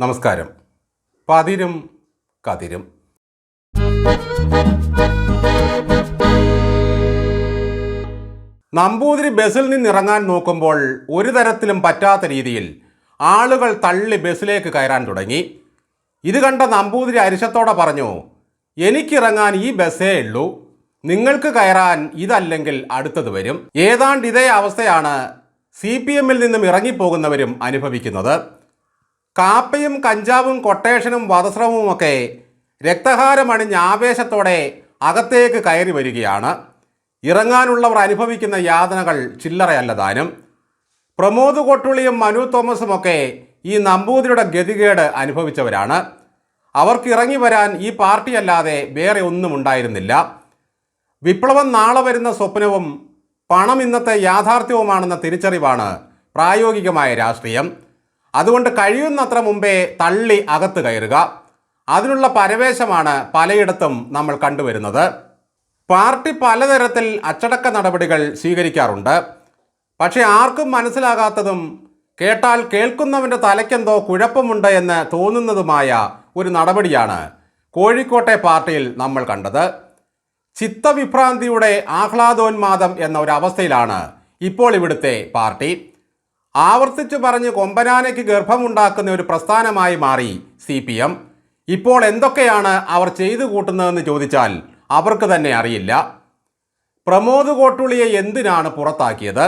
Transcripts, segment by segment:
നമസ്കാരം. പതിരും കതിരും. നമ്പൂതിരി ബസ്സിൽ നിന്നിറങ്ങാൻ നോക്കുമ്പോൾ ഒരു തരത്തിലും പറ്റാത്ത രീതിയിൽ ആളുകൾ തള്ളി ബസ്സിലേക്ക് കയറാൻ തുടങ്ങി. ഇത് കണ്ട നമ്പൂതിരി അരിശത്തോടെ പറഞ്ഞു എനിക്കിറങ്ങാൻ ഈ ബസ്സേ ഉള്ളൂ. നിങ്ങൾക്ക് കയറാൻ ഇതല്ലെങ്കിൽ അടുത്തത് വരും. ഏതാണ്ട് ഇതേ അവസ്ഥയാണ് സി പി എമ്മിൽ നിന്നും ഇറങ്ങിപ്പോകുന്നവരും അനുഭവിക്കുന്നത്. കാപ്പയും കഞ്ചാവും കൊട്ടേഷനും വധശ്രമവുമൊക്കെ രക്തഹാരമണിഞ്ഞ് ആവേശത്തോടെ അകത്തേക്ക് കയറി വരികയാണ്. ഇറങ്ങാനുള്ളവർ അനുഭവിക്കുന്ന യാതനകൾ ചില്ലറയല്ല താനും. പ്രമോദ് കൊട്ടുള്ളിയും മനു തോമസുമൊക്കെ ഈ നമ്പൂതിരിയുടെ ഗതികേട് അനുഭവിച്ചവരാണ്. അവർക്ക് ഇറങ്ങി വരാൻ ഈ പാർട്ടിയല്ലാതെ വേറെ ഒന്നും ഉണ്ടായിരുന്നില്ല. വിപ്ലവം നാളെ വരുന്ന സ്വപ്നവും പണം ഇന്നത്തെ യാഥാർത്ഥ്യവുമാണെന്ന തിരിച്ചറിവാണ് പ്രായോഗികമായ രാഷ്ട്രീയം. അതുകൊണ്ട് കഴിയുന്നത്ര മുമ്പേ തള്ളി അകത്ത് കയറുക. അതിനുള്ള പരവേശമാണ് പലയിടത്തും നമ്മൾ കണ്ടുവരുന്നത്. പാർട്ടി പലതരത്തിൽ അച്ചടക്ക നടപടികൾ സ്വീകരിക്കാറുണ്ട്. പക്ഷേ ആർക്കും മനസ്സിലാകാത്തതും കേട്ടാൽ കേൾക്കുന്നവന്റെ തലയ്ക്കെന്തോ കുഴപ്പമുണ്ട് എന്ന് തോന്നുന്നതുമായ ഒരു നടപടിയാണ് കോഴിക്കോട്ടെ പാർട്ടിയിൽ നമ്മൾ കണ്ടത്. ചിത്തവിഭ്രാന്തിയുടെ ആഹ്ലാദോന്മാദം എന്ന ഒരു അവസ്ഥയിലാണ് ഇപ്പോൾ ഇവിടുത്തെ പാർട്ടി. ആവർത്തിച്ചു പറഞ്ഞ് കൊമ്പനാനയ്ക്ക് ഗർഭമുണ്ടാക്കുന്ന ഒരു പ്രസ്ഥാനമായി മാറി സി പി എം. ഇപ്പോൾ എന്തൊക്കെയാണ് അവർ ചെയ്തു കൂട്ടുന്നതെന്ന് ചോദിച്ചാൽ അവർക്ക് തന്നെ അറിയില്ല. പ്രമോദ് കോട്ടുളിയെ എന്തിനാണ് പുറത്താക്കിയത്?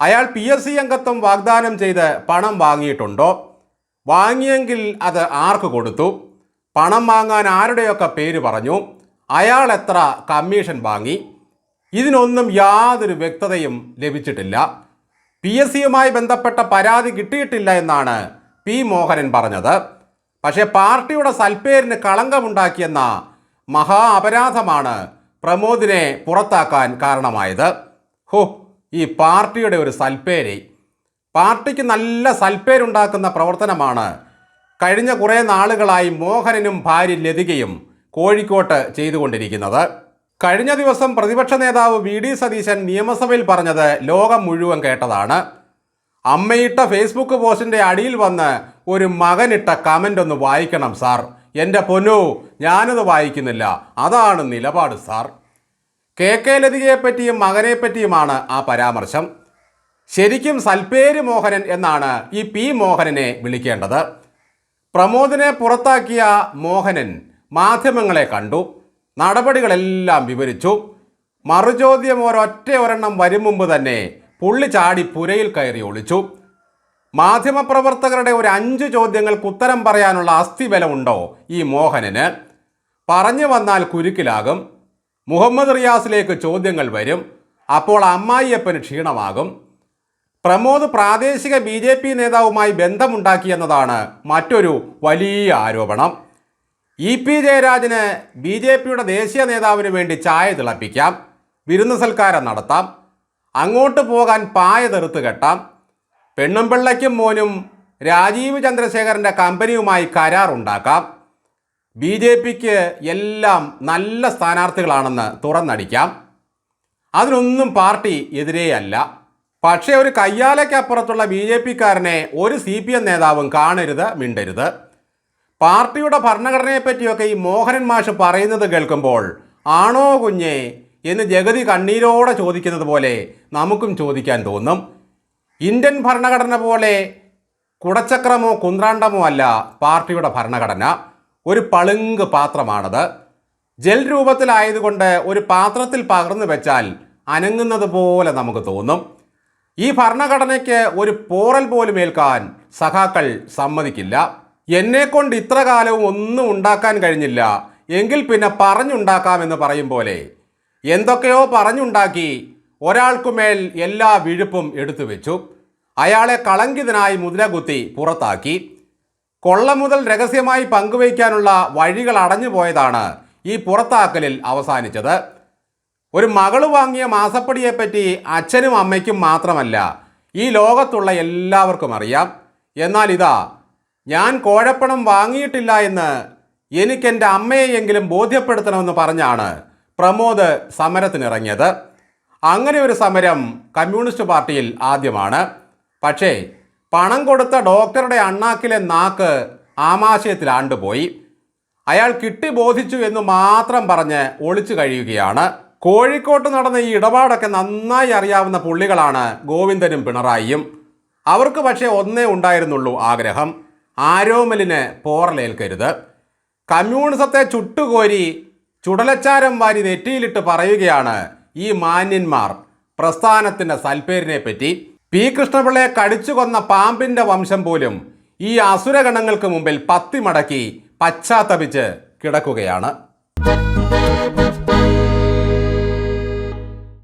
അയാൾ പി എസ് സി അംഗത്വം വാഗ്ദാനം ചെയ്ത് പണം വാങ്ങിയിട്ടുണ്ടോ? വാങ്ങിയെങ്കിൽ അത് ആർക്ക് കൊടുത്തു? പണം വാങ്ങാൻ ആരുടെയൊക്കെ പേര് പറഞ്ഞു? അയാൾ എത്ര കമ്മീഷൻ വാങ്ങി? ഇതിനൊന്നും യാതൊരു വ്യക്തതയും ലഭിച്ചിട്ടില്ല. പി എസ് സിയുമായി ബന്ധപ്പെട്ട പരാതി കിട്ടിയിട്ടില്ല എന്നാണ് പി മോഹനൻ പറഞ്ഞത്. പക്ഷേ പാർട്ടിയുടെ സൽപ്പേരിന് കളങ്കമുണ്ടാക്കിയെന്ന മഹാ അപരാധമാണ് പ്രമോദിനെ പുറത്താക്കാൻ കാരണമായത്. ഹോ ഈ പാർട്ടിയുടെ ഒരു സൽപ്പേരി പാർട്ടിക്ക് നല്ല സൽപ്പേരുണ്ടാക്കുന്ന പ്രവർത്തനമാണ് കഴിഞ്ഞ കുറേ നാളുകളായി മോഹനനും ഭാര്യ ലതികയും കോഴിക്കോട്ട് ചെയ്തുകൊണ്ടിരിക്കുന്നത്. കഴിഞ്ഞ ദിവസം പ്രതിപക്ഷ നേതാവ് വി ഡി സതീശൻ നിയമസഭയിൽ പറഞ്ഞത് ലോകം മുഴുവൻ കേട്ടതാണ്. അമ്മയിട്ട ഫേസ്ബുക്ക് പോസ്റ്റിന്റെ അടിയിൽ വന്ന് ഒരു മകനിട്ട കമന്റ് ഒന്ന് വായിക്കണം സാർ എന്റെ പൊന്നു ഞാനത് വായിക്കുന്നില്ല. അതാണ് നിലപാട് സാർ കെ കെ ലതികയെപ്പറ്റിയും മകനെപ്പറ്റിയുമാണ് ആ പരാമർശം. ശരിക്കും സൽപ്പേര് മോഹനൻ എന്നാണ് ഈ പി മോഹനനെ വിളിക്കേണ്ടത്. പ്രമോദിനെ പുറത്താക്കിയ മോഹനൻ മാധ്യമങ്ങളെ കണ്ടു. നടപടികളെല്ലാം വിവരിച്ചു. മറുചോദ്യം ഒരൊറ്റ ഒരെണ്ണം വരും മുമ്പ് തന്നെ പുള്ളി ചാടി പുരയിൽ കയറി ഒളിച്ചു. മാധ്യമപ്രവർത്തകരുടെ ഒരു അഞ്ച് ചോദ്യങ്ങൾക്ക് ഉത്തരം പറയാനുള്ള അസ്ഥിബലമുണ്ടോ ഈ മോഹനന്? പറഞ്ഞു വന്നാൽ കുരുക്കിലാകും. മുഹമ്മദ് റിയാസിലേക്ക് ചോദ്യങ്ങൾ വരും. അപ്പോൾ അമ്മായിയപ്പന് ക്ഷീണമാകും. പ്രമോദ് പ്രാദേശിക ബി നേതാവുമായി ബന്ധമുണ്ടാക്കിയെന്നതാണ് മറ്റൊരു വലിയ ആരോപണം. ഇ പി ജയരാജന് ബി ജെ പിയുടെ ദേശീയ നേതാവിന് വേണ്ടി ചായ തിളപ്പിക്കാം വിരുന്ന് സൽക്കാരം നടത്താം അങ്ങോട്ട് പോകാൻ പായ തെറുത്ത് കെട്ടാം പെണ്ണും പിള്ളയ്ക്കും മോനും രാജീവ് ചന്ദ്രശേഖരന്റെ കമ്പനിയുമായി കരാറുണ്ടാക്കാം ബി ജെ പിക്ക് എല്ലാം നല്ല സ്ഥാനാർത്ഥികളാണെന്ന് തുറന്നടിക്കാം. അതിനൊന്നും പാർട്ടി എതിരെയല്ല. പക്ഷേ ഒരു കയ്യാലയ്ക്കപ്പുറത്തുള്ള ബി ജെ പിക്കാരനെ ഒരു സി പി എം നേതാവും കാണരുത് മിണ്ടരുത്. പാർട്ടിയുടെ ഭരണഘടനയെ ഭരണഘടനയെപ്പറ്റിയൊക്കെ ഈ മോഹനൻ മാഷ് പറയുന്നത് കേൾക്കുമ്പോൾ ആണോ കുഞ്ഞേ? എന്ന് ജഗതി കണ്ണീരോടെ ചോദിക്കുന്നത് പോലെ നമുക്കും ചോദിക്കാൻ തോന്നും. ഇന്ത്യൻ ഭരണഘടന പോലെ കുടച്ചക്രമോ കുന്ത്രാണ്ടമോ അല്ല പാർട്ടിയുടെ ഭരണഘടന. ഒരു പളുങ്ക് പാത്രമാണത്. ജൽ രൂപത്തിലായതുകൊണ്ട് ഒരു പാത്രത്തിൽ പകർന്നു വെച്ചാൽ അനങ്ങുന്നത് പോലെ നമുക്ക് തോന്നും. ഈ ഭരണഘടനയ്ക്ക് ഒരു പോറൽ പോലും ഏൽക്കാൻ സഖാക്കൾ സമ്മതിക്കില്ല. എന്നെ കൊണ്ട് ഇത്ര കാലവും ഒന്നും ഉണ്ടാക്കാൻ കഴിഞ്ഞില്ല. എങ്കിൽ പിന്നെ പറഞ്ഞുണ്ടാക്കാമെന്ന് പറയും പോലെ. എന്തൊക്കെയോ പറഞ്ഞുണ്ടാക്കി ഒരാൾക്കുമേൽ എല്ലാ വിഴുപ്പും എടുത്തു വെച്ചു. അയാളെ കളങ്കിതനായി മുദ്രകുത്തി പുറത്താക്കി. കൊള്ള മുതൽ രഹസ്യമായി പങ്കുവയ്ക്കാനുള്ള വഴികൾ അടഞ്ഞു പോയതാണ് ഈ പുറത്താക്കലിൽ അവസാനിച്ചത്. ഒരു മകൾ വാങ്ങിയ മാസപ്പടിയെപ്പറ്റി അച്ഛനും അമ്മയ്ക്കും മാത്രമല്ല ഈ ലോകത്തുള്ള എല്ലാവർക്കും അറിയാം. എന്നാൽ ഇതാ ഞാൻ കോഴപ്പണം വാങ്ങിയിട്ടില്ല എന്ന് എനിക്കെന്റെ അമ്മയെയെങ്കിലും ബോധ്യപ്പെടുത്തണമെന്ന് പറഞ്ഞാണ് പ്രമോദ് സമരത്തിനിറങ്ങിയത്. അങ്ങനെ ഒരു സമരം കമ്മ്യൂണിസ്റ്റ് പാർട്ടിയിൽ ആദ്യമാണ്. പക്ഷേ പണം കൊടുത്ത ഡോക്ടറുടെ അണ്ണാക്കിലെ നാക്ക് ആമാശയത്തിലാണ്ടുപോയി അയാൾ കിട്ടി ബോധിച്ചു എന്ന് മാത്രം പറഞ്ഞ് ഒളിച്ചു കഴിയുകയാണ്. കോഴിക്കോട്ട് നടന്ന ഈ ഇടപാടൊക്കെ നന്നായി അറിയാവുന്ന പുള്ളികളാണ് ഗോവിന്ദനും പിണറായിയും. അവർക്ക് പക്ഷേ ഒന്നേ ഉണ്ടായിരുന്നുള്ളൂ ആഗ്രഹം. ആരോമലിന് പോറലേൽക്കരുത്. കമ്മ്യൂണിസത്തെ ചുട്ടുകോരി ചുടലച്ചാരം വാരി നെറ്റിയിലിട്ട് പറയുകയാണ് ഈ മാന്യന്മാർ. പ്രസ്ഥാനത്തിന്റെ സൽപ്പേരിനെ പറ്റി പി. കൃഷ്ണപിള്ളയെ കടിച്ചു കൊന്ന പാമ്പിന്റെ വംശം പോലും ഈ അസുരഗണങ്ങൾക്ക് മുമ്പിൽ പത്തി മടക്കി പശ്ചാത്തപിച്ച് കിടക്കുകയാണ്.